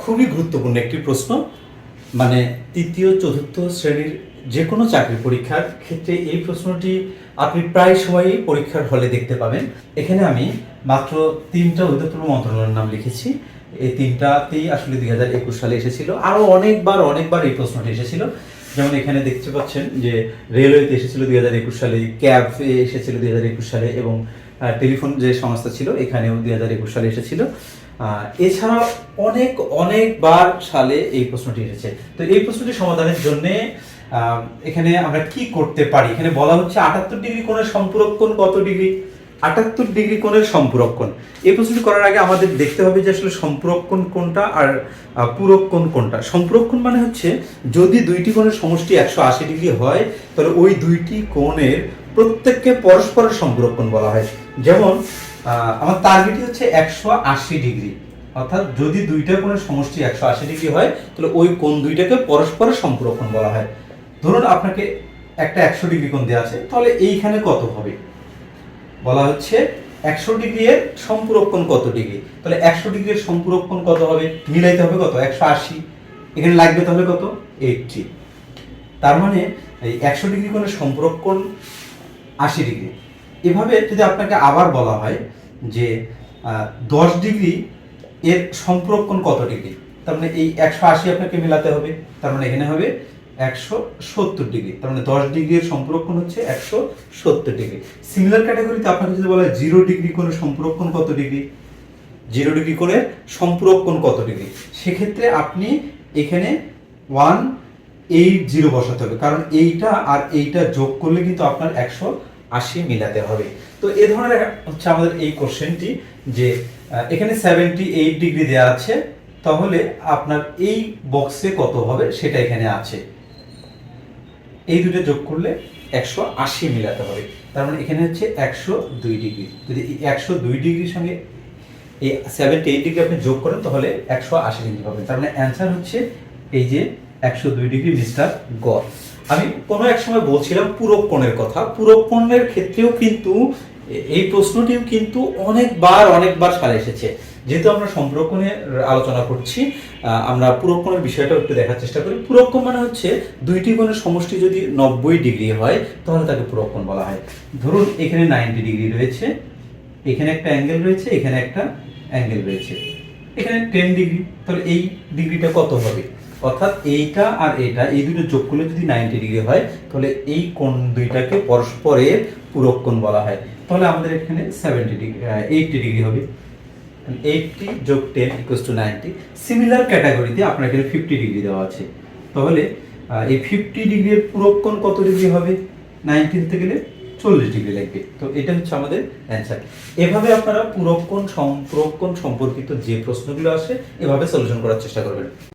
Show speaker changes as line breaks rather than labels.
খুবই গুরুত্বপূর্ণ একটি প্রশ্ন। মানে তৃতীয়, চতুর্থ শ্রেণির যে কোনো চাকরি পরীক্ষার ক্ষেত্রে এই প্রশ্নটি আপনি প্রায় সময়ই পরীক্ষার হলে দেখতে পাবেন। এখানে আমি মাত্র তিনটা অধিদপ্তর মন্ত্রণালয়ের নাম লিখেছি। এই তিনটাতেই আসলে দুই হাজার একুশ সালে এসেছিল। আরও অনেকবার অনেকবার এই প্রশ্নটি এসেছিল। যেমন এখানে দেখতে পাচ্ছেন যে রেলওয়েতে এসেছিল দুই হাজার একুশ সালে ক্যাব এসেছিল দুই হাজার একুশ সালে এবং টেলিফোন যে সংস্থা ছিল, এখানেও দুই হাজার একুশ সালে এসেছিল। এছাড়া অনেক, অনেকবার সালে এই প্রশ্নটি এসেছে। তো এই প্রশ্নটি সমাধানের জন্য এখানে আমরা কি করতে পারি? এখানে বলা হচ্ছে আটাত্তর ডিগ্রি কোণের সম্পূরকোণ কত ডিগ্রি? আটাত্তর ডিগ্রি কোণের সম্পূরকোণ। এই প্রশ্নটি করার আগে আমাদের দেখতে হবে যে আসলে সম্পূরকোণ কোনটা আর পূরক কোনটা সম্পূরকোণ মানে হচ্ছে, যদি দুইটি কোণের সমষ্টি একশো আশি ডিগ্রি হয়, তাহলে ওই দুইটি কোণের প্রত্যেককে পরস্পরের সম্পূরকোণ বলা হয়। যেমন আমার টার্গেটই হচ্ছে একশো আশি ডিগ্রি। অর্থাৎ যদি দুইটা কোণের সমষ্টি একশো আশি ডিগ্রি হয়, তাহলে ওই কোণ দুইটাকে পরস্পরের সম্পূরকোণ বলা হয়। ধরুন আপনাকে একটা একশো ডিগ্রি কোণ দেওয়া আছে, তাহলে এইখানে কত হবে? বলা হচ্ছে একশো ডিগ্রি এর সম্পূরক কত ডিগ্রি? তাহলে একশো সম্পূরক কোণ কত হবে? মিলাইতে হবে কত? একশো আশি। এখানে লাগবে তাহলে কত? এইটটি। তার মানে এই একশো ডিগ্রি কোণের সম্পূরক কোণ আশি ডিগ্রি। এভাবে যদি আপনাকে আবার বলা হয় যে দশ ডিগ্রি এর সম্পূরক কত ডিগ্রি? তার মানে এই একশো আশি আপনাকে মেলাতে হবে, তার মানে এখানে হবে একশো সত্তর ডিগ্রি। তার মানে দশ ডিগ্রির সম্পূরক হচ্ছে একশো সত্তর ডিগ্রি। সিমিলার ক্যাটাগরিতে আপনাকে যদি বলা হয় জিরো ডিগ্রি কোণের সম্পূরক কত ডিগ্রি? জিরো ডিগ্রি করে সম্পূরক কোণ কত ডিগ্রি? সেক্ষেত্রে আপনি এখানে ওয়ান এইট জিরো বসাতে হবে, কারণ এইটা আর এইটা যোগ করলে কিন্তু আপনার একশো আশি মিলাতে হবে। তো এ ধরনের হচ্ছে আমাদের এই কোশ্চেনটি যে এখানে সেভেন্টি এইট ডিগ্রি দেওয়া আছে, তাহলে আপনার এই বক্সে কত হবে সেটা এখানে আছে। এই দুটো যোগ করলে একশো আশি মিলাতে হবে। তার মানে এখানে হচ্ছে একশো দুই ডিগ্রি যদি একশো দুই ডিগ্রির সঙ্গে এই সেভেন্টি এইট ডিগ্রি আপনি যোগ করেন, তাহলে একশো আশি ডিগ্রি পাবেন তার মানে অ্যান্সার হচ্ছে এই যে একশো দুই ডিগ্রি মিস্টার গড়। আমি কোনো এক সময় বলছিলাম পূরক কোণের কথা। পূরক কোণের ক্ষেত্রেও কিন্তু এই প্রশ্নটিও কিন্তু অনেকবার অনেকবার সালে এসেছে। যেহেতু আমরা সম্পূরকণে আলোচনা করছি আমরা পুরক্ষণের বিষয়টা একটু দেখার চেষ্টা করি। পুরক্ষণ মানে হচ্ছে দুইটি কোণের সমষ্টি যদি নব্বই ডিগ্রি হয়, তাহলে তাকে পুরক্ষণ বলা হয়। ধরুন, এখানে নাইনটি ডিগ্রি রয়েছে, এখানে একটা অ্যাঙ্গেল রয়েছে, এখানে একটা অ্যাঙ্গেল রয়েছে। এখানে টেন ডিগ্রি, তাহলে এই ডিগ্রিটা কত হবে? অর্থাৎ এইটা আর এটা, এই দুটো যোগ করলে যদি নাইনটি ডিগ্রি হয়, তাহলে এই কোণ দুইটাকে পরস্পরের পূরক কোণ বলা হয়। তাহলে আমাদের এখানে সেভেন্টি ডিগ্রি এইটটি ডিগ্রি হবে। এইটটি যোগ ten equals two ninety similar ক্যাটাগরিতে আপনার এখানে ফিফটি ডিগ্রি দেওয়া আছে। তাহলে এই ফিফটি ডিগ্রির পূরক কোণ কত ডিগ্রি হবে? নাইনটিনতে গেলে চল্লিশ ডিগ্রি লাগবে। তো এটা হচ্ছে আমাদের অ্যান্সার এভাবে আপনারা পূরক কোণ সম্পর্কিত যে প্রশ্নগুলো আসে, এভাবে সলিউশন করার চেষ্টা করবেন।